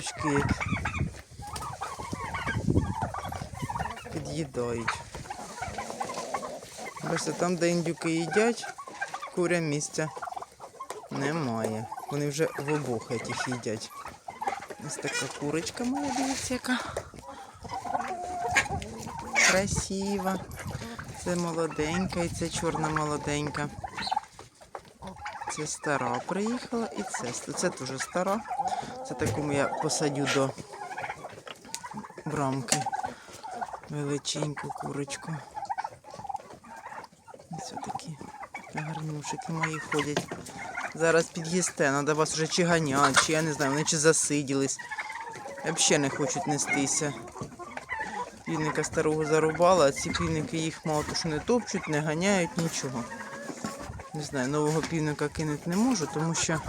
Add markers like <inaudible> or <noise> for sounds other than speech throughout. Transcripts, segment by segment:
курочки під'їдають. Бачите, там, де індюки їдять, куря місця немає. Вони вже в обох этих їдять. Ось така курочка моя, дивіться, яка красива. Це молоденька і це чорна молоденька. Це стара приїхала і це. Це теж стара. Це таку я посадю до брамки. Величеньку курочку. Ось такі гарнюшики мої ходять. Зараз під'їсте, треба вас вже чи ганять, чи я не знаю, вони чи засиділись. Взагалі не хочуть нестися. Півника старого зарубала, а ці півники їх мало то що не топчуть, не ганяють, нічого. Не знаю, нового півника кинути не можу, тому що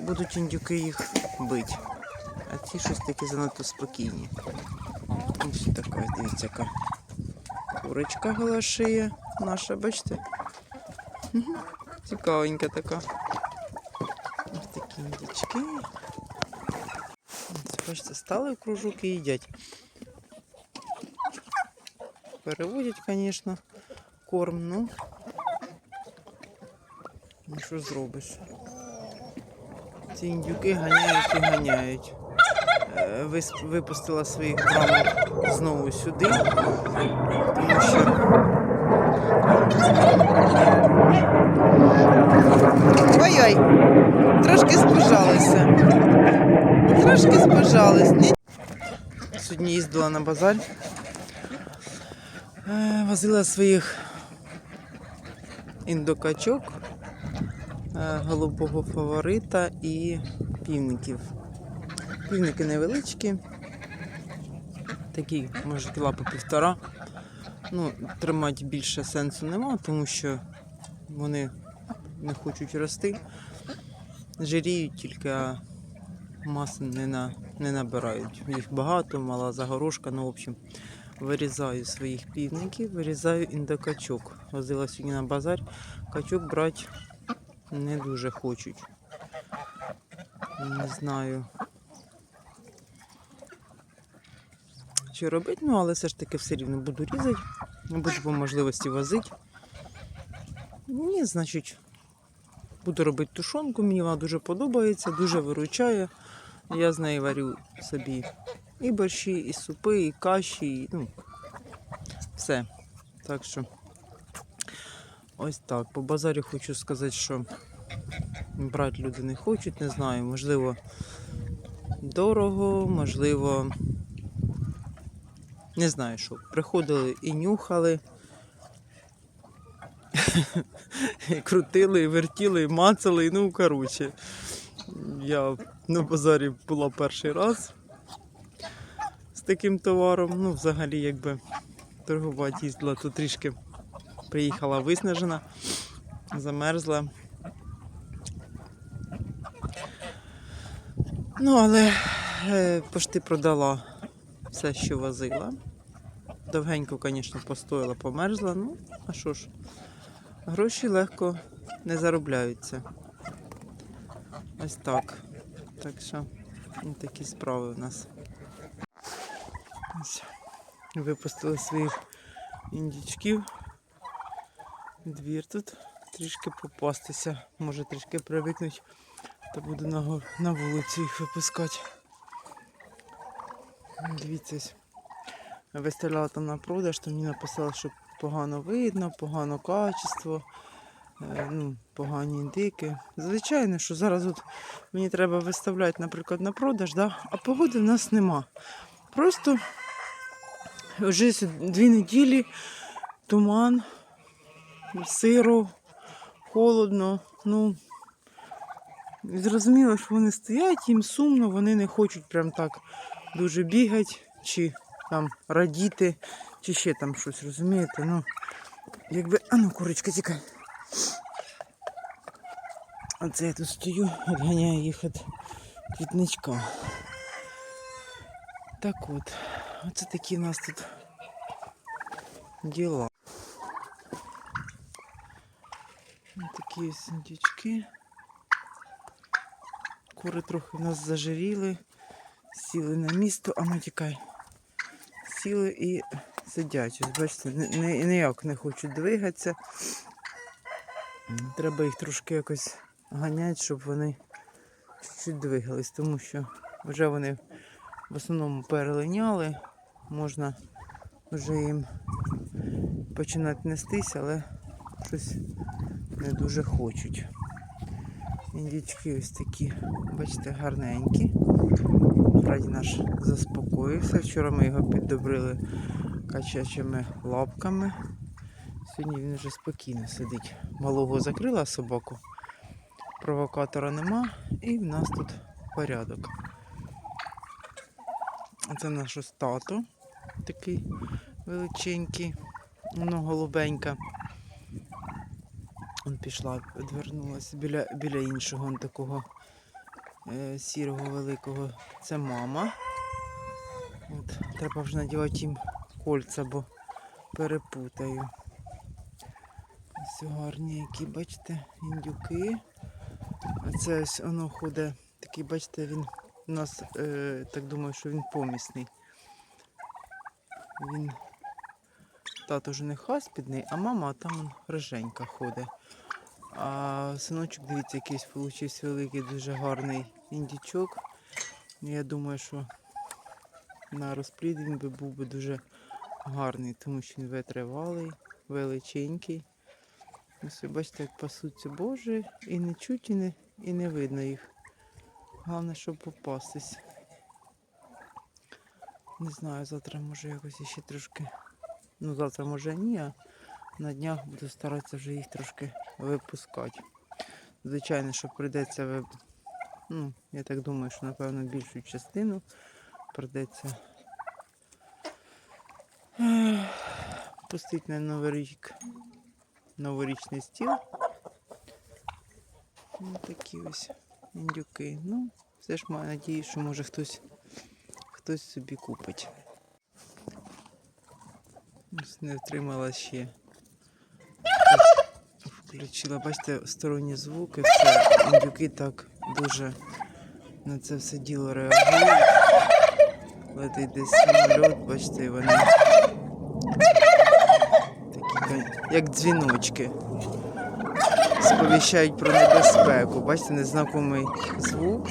будуть індюки їх бити. А ці щось такі занадто спокійні. Ось така, дивіться, яка курочка голошия наша, бачите? Цікавенька така. Ось такі індички. Ось, бачите, стали в кружок і їдять. Переводять, звісно, корм, ну. Ну що зробиш? Ці індюки ганяють і ганяють. Е, Випустила своїх мамок знову сюди, тому що Ой-ой, трошки спожалися. Трошки спожались. Сьогодні їздила на базар. Е, Возила своїх індокачок, голубого фаворита і півників. Півники невеличкі, такі, може, кіла півтора. Ну, тримати більше сенсу нема, тому що вони не хочуть рости. Жиріють тільки маси не, на, не набирають. Їх багато, мала загорожка. Ну, в общем, вирізаю своїх півників, вирізаю індокачок. Возила сьогодні на базар. Качок брати не дуже хочуть. Не знаю. Що робити, ну але все ж таки все рівно буду різати, буду по можливості возити. Ні, значить, буду робити тушонку, мені вона дуже подобається, дуже виручає. Я з неї варю собі і борщі, і супи, і каші, і, ну, все. Так що ось так. По базарі хочу сказати, що брати люди не хочуть, не знаю, можливо, дорого, можливо, не знаю що. Приходили і нюхали. І <laughs> крутили, і вертіли, і мацали, і, ну коротше. Я на базарі була перший раз з таким товаром. Ну, взагалі, якби торгувати їздила, то трішки приїхала виснажена, замерзла. Ну, але е, пошти продала все, що возила. Довгенько, звісно, постояла, померзла. Ну, а що ж, гроші легко не заробляються. Ось так. Так що ну, такі справи у нас. Ось. Випустили своїх індічків. Двір тут трішки попастися. Може трішки привикнуть, то буду на, на вулицю їх випускати. Дивіться. Виставляла там на продаж, то мені написали, що погано видно, погано качество, е, ну, погані індики. Звичайно, що зараз от мені треба виставляти, наприклад, на продаж, да? а погоди в нас нема. Просто вже дві неділі туман, сиро, холодно. Ну, зрозуміло, що вони стоять, їм сумно, вони не хочуть прям так дуже бігати, чи там радіти, чи ще там щось, розумієте? Ну, якби. А ну, курочка, тікай. Оце я тут стою, відганяю їх від квітничка. Так от, оце такі у нас тут діла. Ось Такі ось. Кури трохи в нас зажиріли, сіли на місто, а ну тікай. Сіли і сидять. Ось бачите, ні- ні- ніяк не хочуть двигатися. Треба їх трошки якось ганяти, щоб вони чуть-чуть двигались, тому що вже вони в основному перелиняли. Можна вже їм починати нестись, але щось не дуже хочуть. Індічки ось такі, бачите, гарненькі. Раді наш заспокоївся. Вчора ми його піддобрили качачими лапками. Сьогодні він вже спокійно сидить. Малого закрила собаку, провокатора нема, і в нас тут порядок. Це наш ось тато, такий величенький, воно голубенька. Он пішла, відвернулася біля, біля іншого он такого е, сірого великого. Це мама. От, треба вже надівати їм кольця, бо перепутаю. Ось гарні які, бачите, індюки. А це ось воно ходить. Такий, бачите, він у нас е, так думаю, що він помісний. Він тато не хаспідний, а мама там риженька ходить. А синочок, дивіться, якийсь получився великий, дуже гарний індічок. Я думаю, що на розплід він би був би дуже гарний, тому що він витривалий, величенький. Ось ви бачите, як пасуться боже, і не чуть, і не, і не видно їх. Головне, щоб попастись. Не знаю, завтра може якось ще трошки. Ну, завтра може ні, а на днях буду старатися вже їх трошки випускати. Звичайно, що прийдеться ви... ну, я так думаю, що напевно більшу частину прийдеться пустити на новий рік новорічний стіл. Ось такі ось індюки. Ну, все ж маю надію, що може хтось, хтось собі купить. Не втримала ще. Включила, бачите, сторонні звуки, все, індюки так дуже на це все діло реагують. Летить десь самоліт, бачите, і вони такі, як дзвіночки. Сповіщають про небезпеку. Бачите, незнайомий звук.